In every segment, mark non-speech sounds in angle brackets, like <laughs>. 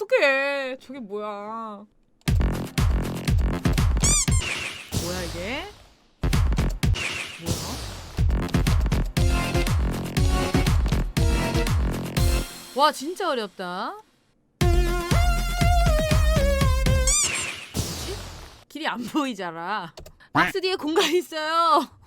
어떡해. 저게 뭐야. 뭐야 이게? 뭐야? 와 진짜 어렵다. 길이 안 보이잖아. 박스 뒤에 공간 있어요.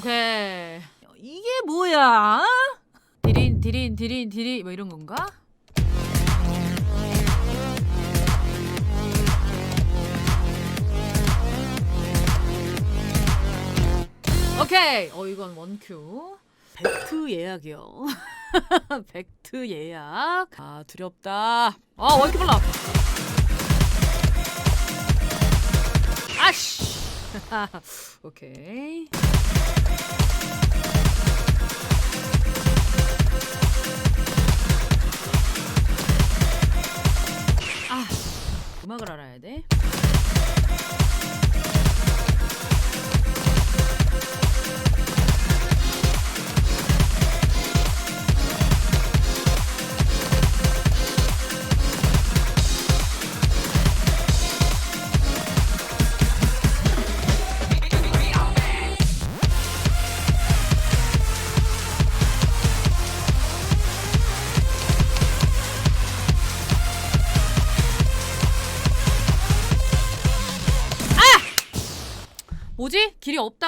오케이. 이게 뭐야? 디린 디린 디린 디리 뭐 이런 건가? 오케이. 어 이건 원큐. 벡트 예약이요. <laughs> 벡트 예약. 아 두렵다. 아 원큐 몰라. <laughs> 오케이. 아 음악을 알아야 돼.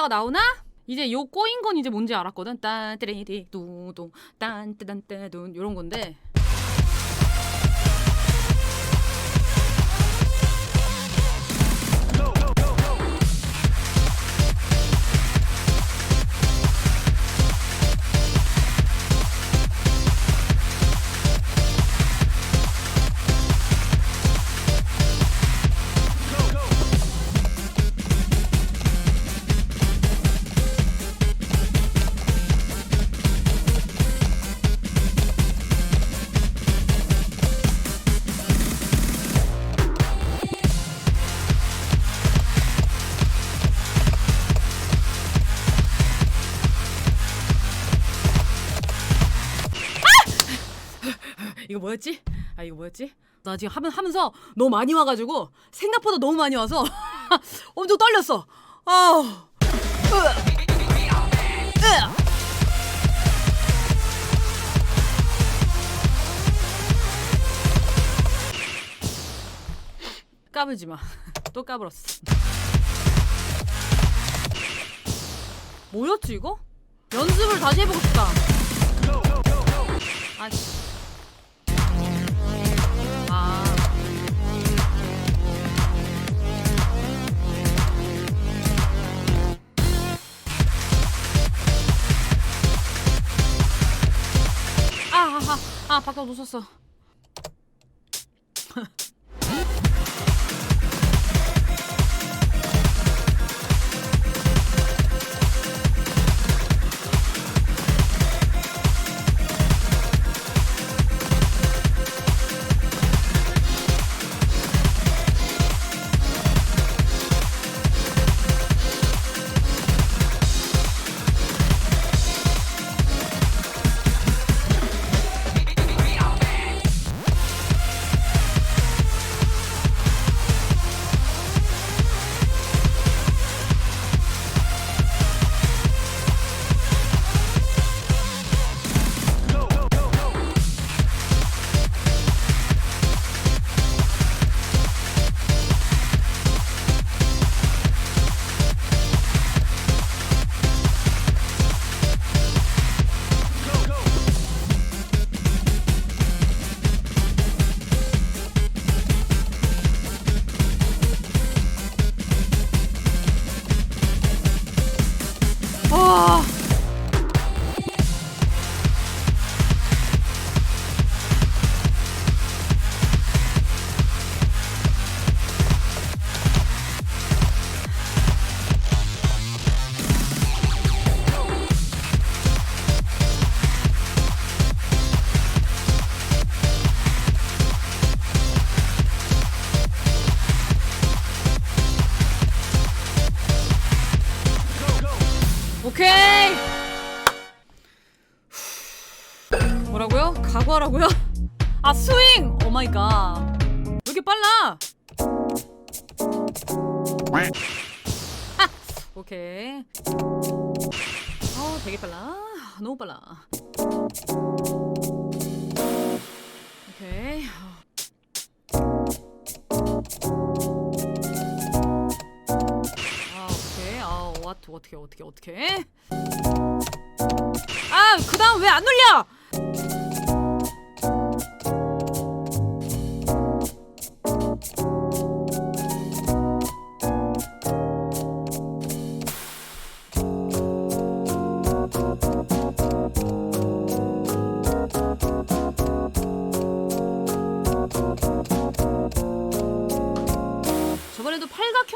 없다가 나오나? 이제 요 꼬인 건 이제 뭔지 알았거든. 딴뜨레디 뚜둥 딴뜨단뜨둔 요런 건데. 뭐였지? 아 이거 뭐였지? 나 지금 하면 하면서 너무 많이 와가지고 생각보다 너무 많이 와서 <laughs> 엄청 떨렸어. 으아. 까불지 마. <laughs> 또 까불었어. 뭐였지 이거? 연습을 다시 해보고 싶다. 아씨. 아, 아, 아, 아, 바꿔 놓쳤어. 어 되게 빨라. 너무 빨라. 오케이. 아 오케이. 아 어떻게 어떻게 어떻게 어떻게? 아 그다음 왜 안 눌려?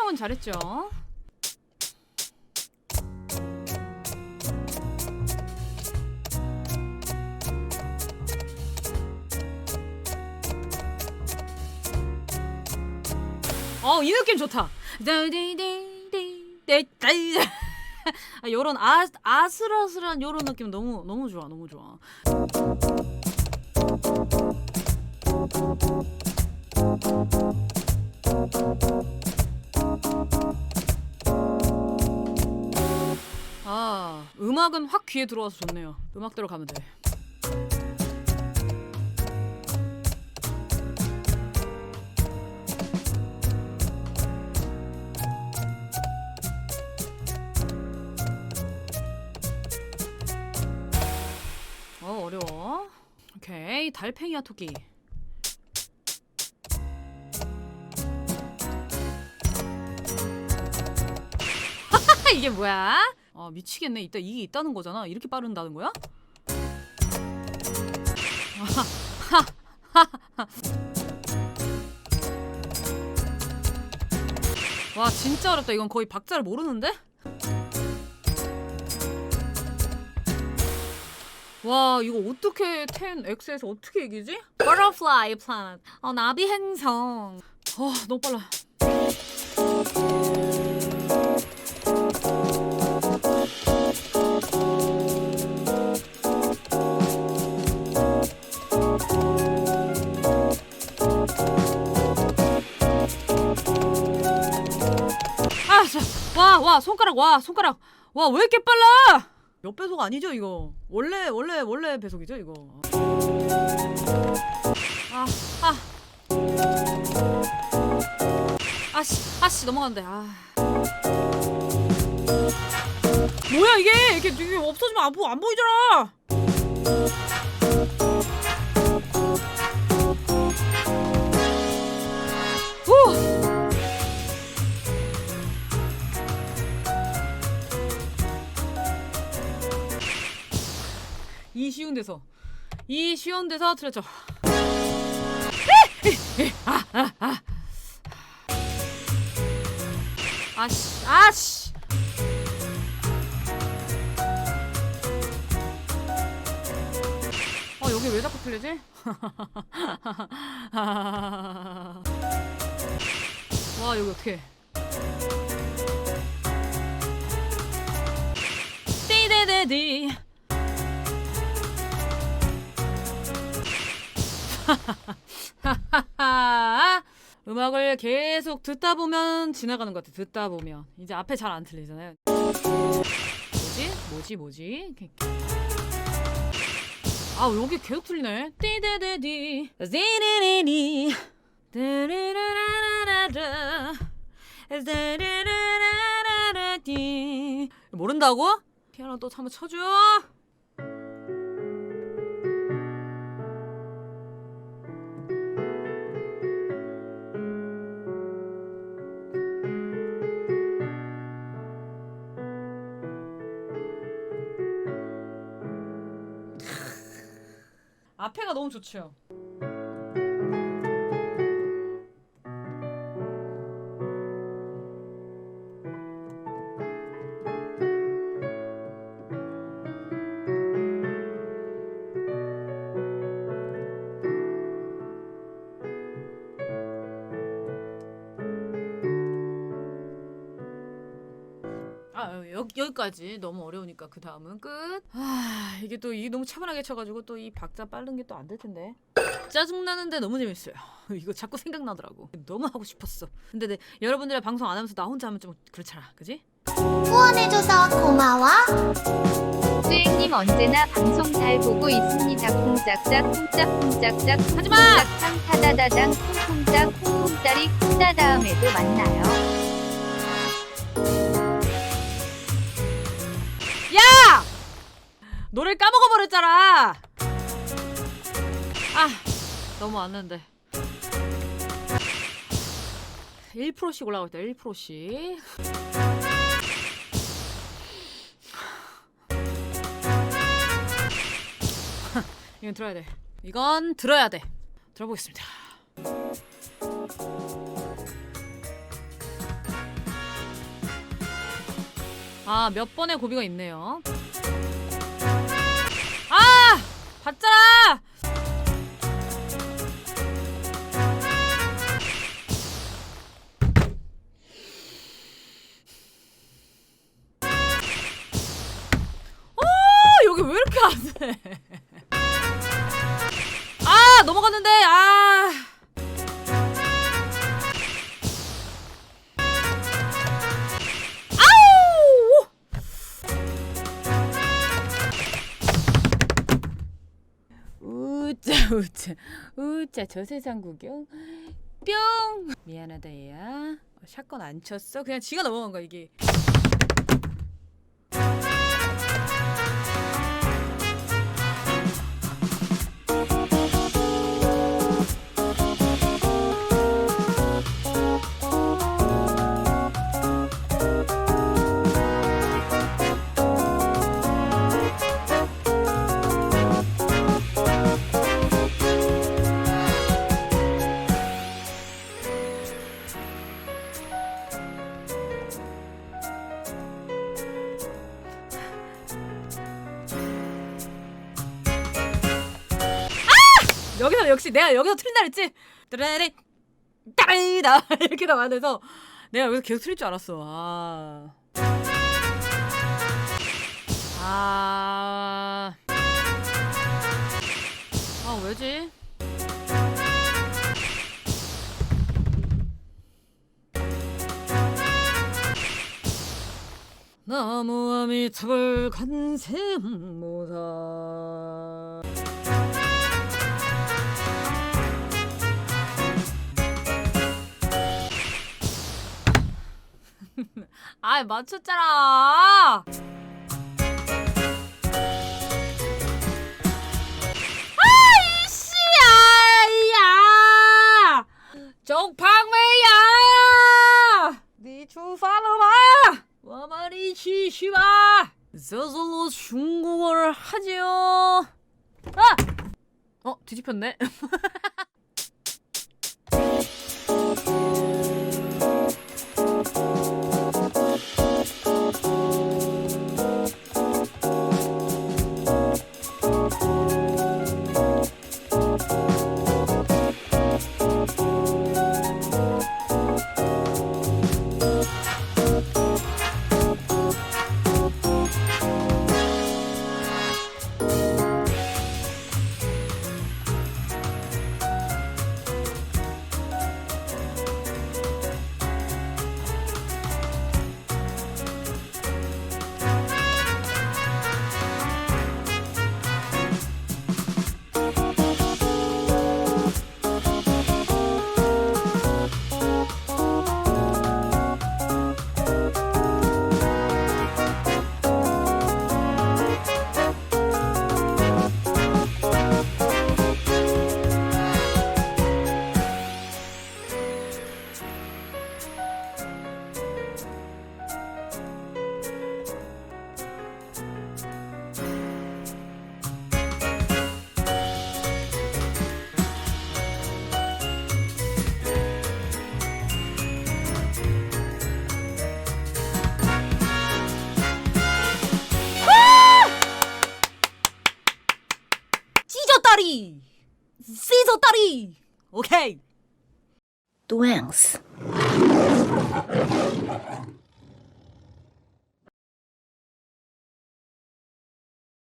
팔각형은 잘했죠. 어, 이 느낌 좋다. 아, 요런 아, 아슬아슬한 요런 느낌 너무 너무 좋아. 너무 좋아. 아, 음악은 확 귀에 들어와서 좋네요. 음악대로 가면 돼. 어, 어려워. 오케이, 달팽이야 토끼. <laughs> 이게 뭐야? 아 미치겠네. 이따 이게 있다는 거잖아. 이렇게 빠른다는 거야? <laughs> 와 진짜 어렵다. 이건 거의 박자를 모르는데? 와 이거 어떻게 10X에서 어떻게 얘기지? Butterfly planet. 어 나비 행성. 어 너무 빨라. 와, 와, 손가락, 와, 손가락, 와, 왜 이렇게 빨라? 몇 배속 아니죠, 이거? 원래, 원래, 원래 배속이죠, 이거? 아, 아, 아씨, 아씨, 넘어간대. 아, 뭐야 이게? 이게, 이게 없어지면 안, 보, 안 보이잖아. 이 쉬운 데서 이 쉬운 데서 틀렸죠. 아씨 아씨. 어 여기 왜 자꾸 틀리지? <laughs> 와 여기 어떻게? 띠데데디. 음악을 계속 듣다 보면 지나가는 것 같아. 듣다 보면 이제 앞에 잘안 틀리잖아요. 뭐지? 뭐지? 뭐지? 아 여기 계속 틀리네. 띠데데디 디리리리 드르르라라라 드르르라라라디 모른다고? 피아노 또 한번 쳐줘. 앞에가 너무 좋죠. 여, 여기까지 너무 어려우니까 그 다음은 끝. 아 이게 또 이게 너무 차분하게 쳐가지고 또 이 박자 빠른 게 또 안 될 텐데. 짜증 나는데 너무 재밌어요. <laughs> 이거 자꾸 생각나더라고. 너무 하고 싶었어. 근데 네, 여러분들의 방송 안 하면서 나 혼자 하면 좀 그렇잖아, 그지? 후원해줘서 고마워. 수행님 언제나 방송 잘 보고 있습니다. 콩짝짝 콩짝콩짝짝 하지마! 콩짝탕 타다다당 콩콩짝 콩콩짜리 콩다 다음에도 만나요. 노래를 까먹어 버렸잖아. 아 너무 왔는데. 1%씩 올라가고 있다. 1%씩. <laughs> 이건 들어야 돼. 이건 들어야 돼. 들어보겠습니다. 아, 몇 번의 고비가 있네요. 아! 봤잖 우짜 저 세상 구경. 뿅! 미안하다 얘야. 어, 샷건 안 쳤어? 그냥 지가 넘어간 거야 이게 역시 내가 여기서 틀린다 그랬지 따라리 따리다 이렇게 나와서 내가 여기서 계속 틀릴 줄 알았어 아. 아. 아 왜지? 나무 아미탑을 간샘모사 아 맞췄잖아. 아이씨야, 야, 쪽방매야, 네 주사로마, 와마리 치시바, 저절로 중국어를 하지요. 아, 어 뒤집혔네. <laughs>